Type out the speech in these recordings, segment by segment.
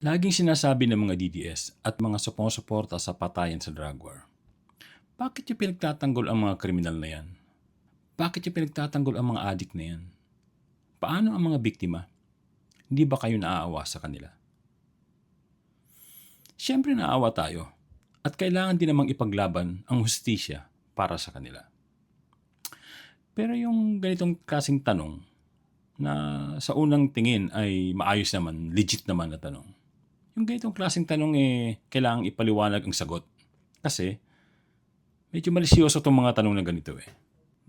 Laging sinasabi ng mga DDS at mga sumusuporta sa patayan sa drug war. Bakit yung pinagtatanggol ang mga kriminal na yan? Bakit yung pinagtatanggol ang mga adik na yan? Paano ang mga biktima? Hindi ba kayo naaawa sa kanila? Siyempre naawa tayo at kailangan din namang ipaglaban ang hustisya para sa kanila. Pero yung ganitong klaseng tanong na sa unang tingin ay maayos naman, legit naman na tanong. Yung ganitong klaseng tanong eh, kailangang ipaliwanag ang sagot. Kasi, medyo malisyoso itong mga tanong na ganito eh.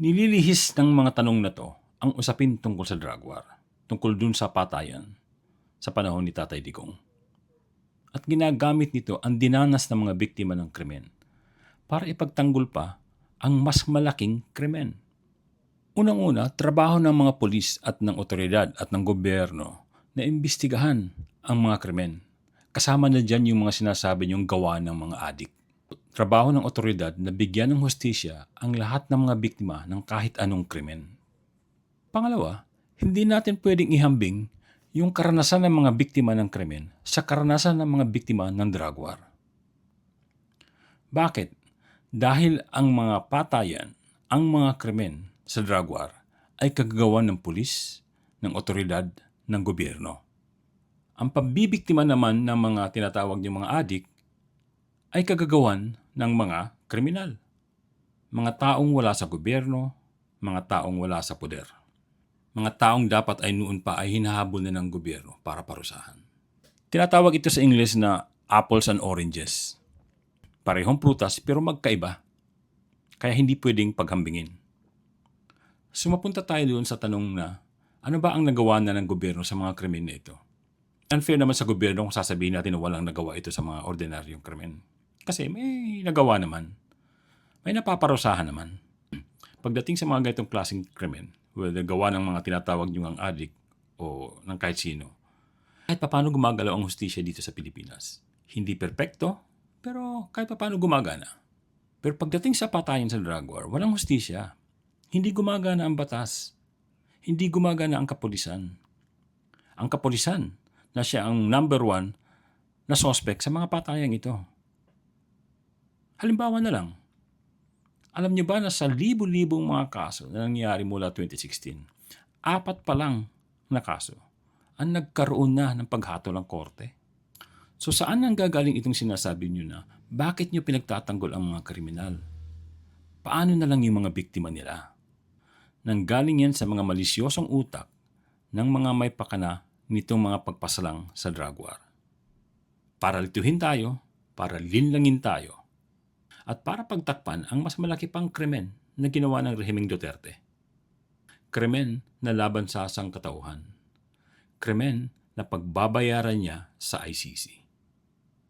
Nililihis ng mga tanong na to ang usapin tungkol sa drug war, tungkol dun sa patayan sa panahon ni Tatay Digong. At ginagamit nito ang dinanas ng mga biktima ng krimen para ipagtanggol pa ang mas malaking krimen. Unang-una, trabaho ng mga polis at ng otoridad at ng gobyerno na imbestigahan ang mga krimen. Kasama na dyan yung mga sinasabi niyong gawa ng mga adik. Trabaho ng otoridad na bigyan ng hustisya ang lahat ng mga biktima ng kahit anong krimen. Pangalawa, hindi natin pwedeng ihambing yung karanasan ng mga biktima ng krimen sa karanasan ng mga biktima ng drug war. Bakit? Dahil ang mga patayan, ang mga krimen sa drug war ay kagagawa ng pulis, ng otoridad, ng gobyerno. Ang pambibiktima naman ng mga tinatawag niyong mga adik ay kagagawan ng mga kriminal. Mga taong wala sa gobyerno, mga taong wala sa poder. Mga taong dapat ay noon pa ay hinahabol na ng gobyerno para parusahan. Tinatawag ito sa Ingles na apples and oranges. Parehong prutas pero magkaiba. Kaya hindi pwedeng paghambingin. Sumapunta tayo doon sa tanong na ano ba ang nagawa na ng gobyerno sa mga krimen na ito? Unfair naman sa gobyerno kung sasabihin natin na walang nagawa ito sa mga ordinaryong krimen. Kasi may nagawa naman. May napaparusahan naman. Pagdating sa mga ganitong klaseng krimen, whether gawa ng mga tinatawag nyo ang adik o ng kahit sino, kahit paano gumagalaw ang hustisya dito sa Pilipinas. Hindi perpekto, pero kahit paano gumagana. Pero pagdating sa patayan sa drug war, walang hustisya. Hindi gumagana ang batas. Hindi gumagana ang kapulisan. Ang kapulisan na siya ang number one na suspect sa mga patayang ito. Halimbawa na lang, alam niyo ba na sa libo-libong mga kaso na nangyari mula 2016, apat pa lang na kaso ang nagkaroon na ng paghatol ng korte? So saan nang gagaling itong sinasabi niyo na bakit niyo pinagtatanggol ang mga kriminal? Paano na lang yung mga biktima nila? Nanggaling yan sa mga malisyosong utak ng mga may pakana nitong mga pagpasalang sa drug war. Para lituhin tayo, para linlangin tayo, at para pagtakpan ang mas malaki pang krimen na ginawa ng rehimeng Duterte. Krimen na laban sa sangkatauhan. Krimen na pagbabayaran niya sa ICC.